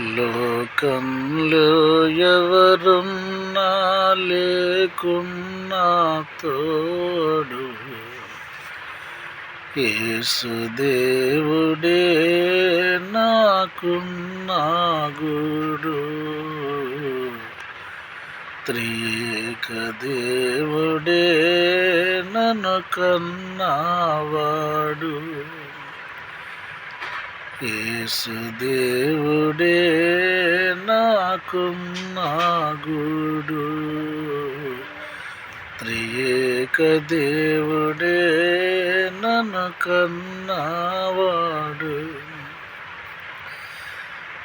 లోకంలో ఎవరున్నా లేకున్నా తోడు. యేసుదేవుడే నాకున్నా గుడు. త్రియేక దేవుడే నన్ను కన్నావాడు. యేసుదేవుడే నాకున్నా గుడు త్రియేక దేవుడే నన్ను కన్నావాడు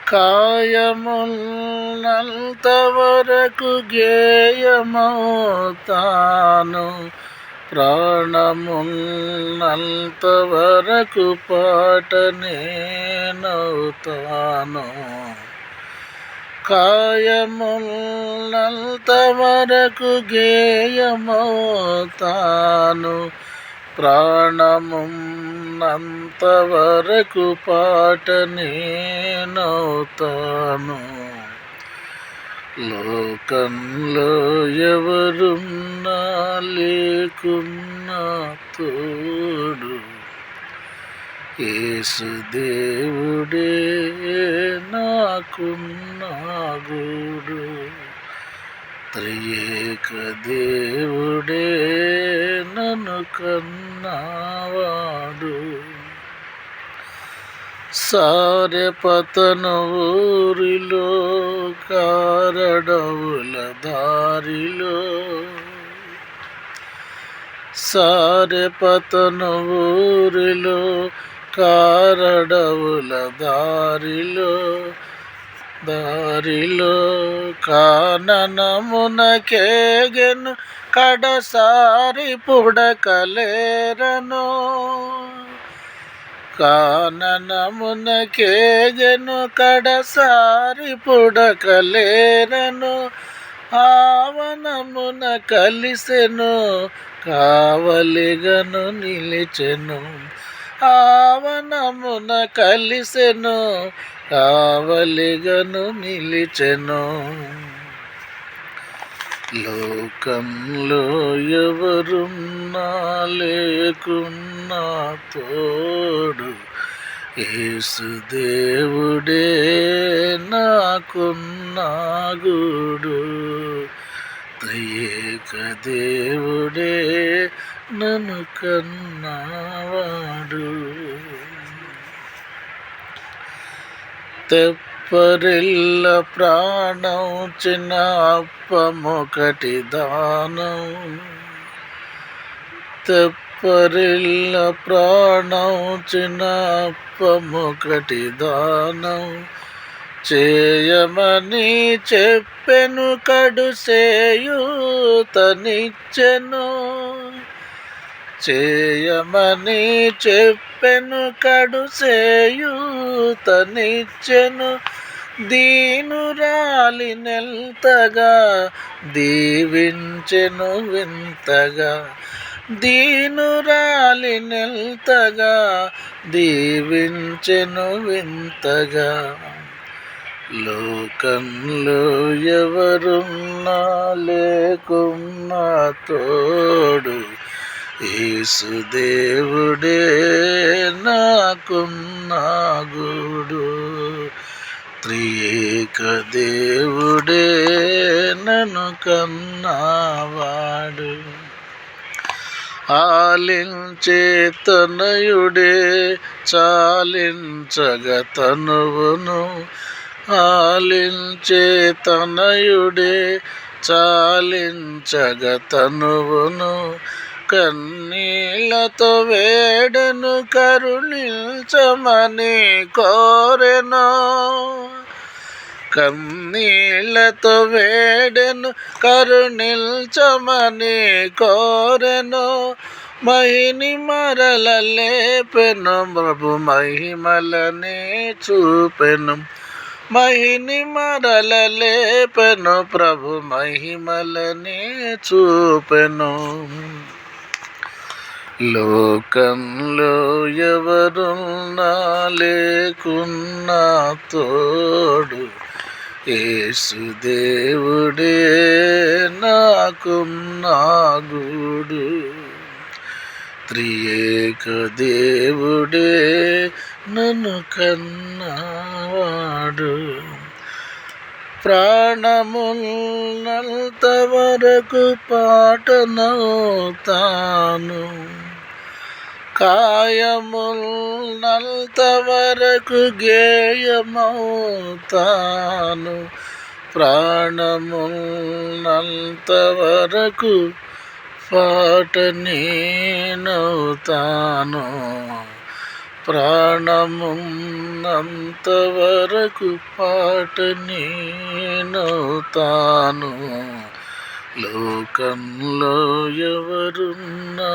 కాయమున్నంత వరకు గేయమవుతాను. ప్రాణమున్నంత వరకు పాట నేనవుతాను. కాయమున్నంత వరకు గేయమవుతాను. ప్రాణమున్నంత వరకు పాట నేనవుతాను. లోకంలో ఎవరున్నా లేకున్నా తోడు. యేసుదేవుడే నాకున్నా గుడు. త్రియేక దేవుడే నన్ను కన్నావా? సారెపతను ఊరిలో కారడవుల దారిలో. సారెపతను ఊరిలో కారడవుల దారిలో. దారిలో కాననమునకేగెను కడసారి పుడకలేరను. కాననమునకేగెను కడసారి పుడకలేరను ఆవనమున కలిసెను కావలిగను నిలిచెను. ఆవనమున కలిసెను కావలిగను నిలిచెను. లోకంలో ఎవరున్నా లేకున్నా తోడు ఏసుదేవుడే నాకున్నా గుడు. త్రియేక దేవుడే నన్ను కన్నావాడు. తెప్పరిల్ల ప్రాణం చిన్న అప్పమొకటి దానం. తెప్పరిల్ల ప్రాణం చిన్న అప్పమొకటి దానం. చేయమని చెప్పెను కడు సేయూతనిచ్చెను. చేయమని చెప్పెను కడు సేయూతనిచ్చెను దీనురాలి నెల్తగా దీవించెను వింతగా. దీనురాలి నెల్తగా దీవించెను వింతగా. లోకంలో ఎవరున్నా లేకున్నా తోడు యేసుదేవుడే నాకున్నా గుడు. త్రియేక దేవుడే నన్ను కన్నావాడు. ఆలించే తనయుడే చాలించగ తనువును. ఆలించే తనయుడే చాలించగ తనువును. కన్నీళ్ళతో వేడను కరుణించమని కోరెను. కన్నీళ్ళతో వేడెను కరుణించమని కోరెను. మహిని మరల లేపెను ప్రభు మహిమలనే చూపెను. మహిని మరల లేపెను ప్రభు మహిమలనే చూపెను. లోకంలో ఎవరున్నా లేకున్నా తోడు యేసుదేవుడే నాకున్నాగుడు త్రియేక దేవుడే నన్ను కన్నావాడు. ప్రాణమున్నంత వరకు పాటనవుతాను. కాయమున్నంత వరకు గేయమవుతాను ప్రాణమున్నంత వరకు పాట నేనవుతాను ప్రాణమున్నంత వరకు పాట నేనవుతాను లోకంలో ఎవరున్నా